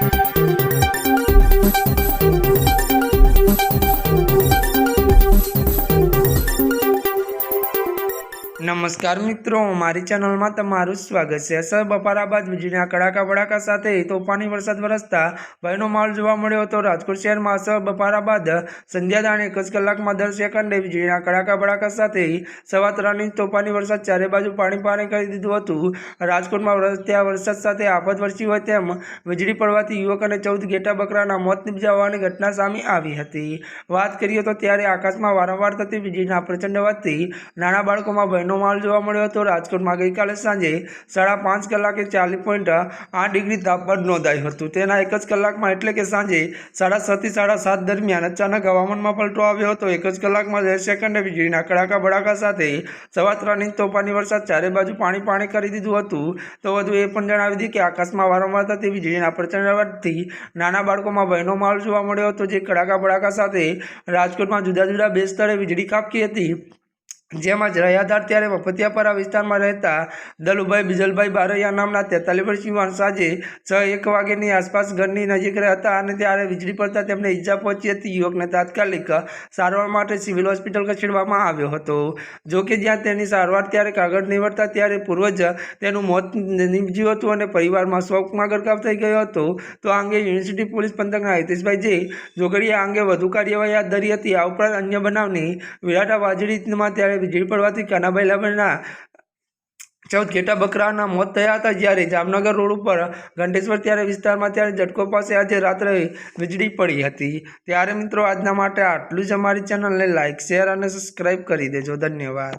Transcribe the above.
Thank you. નમસ્કાર મિત્રો, મારી ચેનલમાં તમારું સ્વાગત છે. અસર બપારા બાદ વીજળીના કડાકા ભડાકા સાથે તોફાની વરસાદ વરસતા ભયનો માહોલ જોવા મળ્યો હતો. રાજકોટ શહેરમાં અસર બપારા બાદ સંધ્યાદાણે એક જ કલાકમાં દર સેકન્ડે વીજળીના કડાકા ભડાકા સાથે સવા ત્રણ ઇંચ તોફાની વરસાદ ચારે બાજુ પાણી પાણી કરી દીધું હતું. રાજકોટમાં વરસ્યા વરસાદ સાથે આફત વરસી હોય તેમ વીજળી પડવાથી યુવક અને ચૌદ ઘેટા બકરાના મોત નિપજાવવાની ઘટના સામે આવી હતી. વાત કરીએ તો ત્યારે આકાશમાં વારંવાર થતી વીજળીના પ્રચંડ હોવાથી નાના બાળકોમાં ભયનો માહોલ જોવા મળ્યો હતો. રાજકોટમાં ગઈકાલે સાંજે સાડા પાંચ કલાકે ચાલીસ પોઈન્ટ આઠ ડિગ્રી તાપમાન નોંધાયું હતું. તેના એક જ કલાકમાં એટલે કે સાંજે સાડા છથી સાડા સાત દરમિયાન અચાનક હવામાનમાં પલટો આવ્યો હતો. એક જ કલાકમાં દસ સેકન્ડે વીજળીના કડાકા ભડાકા સાથે સવા ત્રણ ઇંચ તોફાની વરસાદ ચારે બાજુ પાણી પાણી કરી દીધું હતું. તો વધુ એ પણ જણાવી દીધું કે આકાશમાં વારંવાર થતી વીજળીના પ્રચંડ અવાજથી નાના બાળકોમાં ભયનો માહોલ જોવા મળ્યો હતો, જે કડાકા ભડાકા સાથે રાજકોટમાં જુદા જુદા બે સ્થળે વીજળી કાપકી હતી. જેમાં જ રહ્યા ત્યારે વફતિયાપરા વિસ્તારમાં રહેતા દલુભાઈ બિજલભાઈ બારૈયા નામના તેતાલીસ વર્ષીય યુવાન સાંજે છ એક વાગ્યાની આસપાસ ઘરની નજીક હતા અને ત્યારે વીજળી પડતા તેમને ઈજા પહોંચી હતી. યુવકને તાત્કાલિક સારવાર માટે સિવિલ હોસ્પિટલ ખસેડવામાં આવ્યો હતો. જો કે જ્યાં તેની સારવાર ત્યારે કાગળ નીવડતા ત્યારે પૂર્વજ તેનું મોત નીપજ્યું હતું અને પરિવારમાં શોકમાં ગરકાવ થઈ ગયો હતો. તો આ અંગે યુનિવર્સિટી પોલીસ પંથકના હિતેશભાઈ જે જોગડીએ આ અંગે વધુ કાર્યવાહી હાથ ધરી હતી. આ ઉપરાંત અન્ય બનાવની વિરાટા વાજડીમાં ત્યારે વીજળી પડવાથી કાનાભાઈ લાબણના ચૌદ ઘેટા બકરાના મોત થયા હતા જ્યારે જામનગર રોડ ઉપર ઘંટેશ્વર ત્યારે વિસ્તારમાં ત્યારે ઝટકો પાસે આજે રાત્રે વીજળી પડી હતી. ત્યારે મિત્રો, આજના માટે આટલું જ અમારી ચેનલને લાઇક શેર અને સબસ્ક્રાઈબ કરી દેજો. ધન્યવાદ.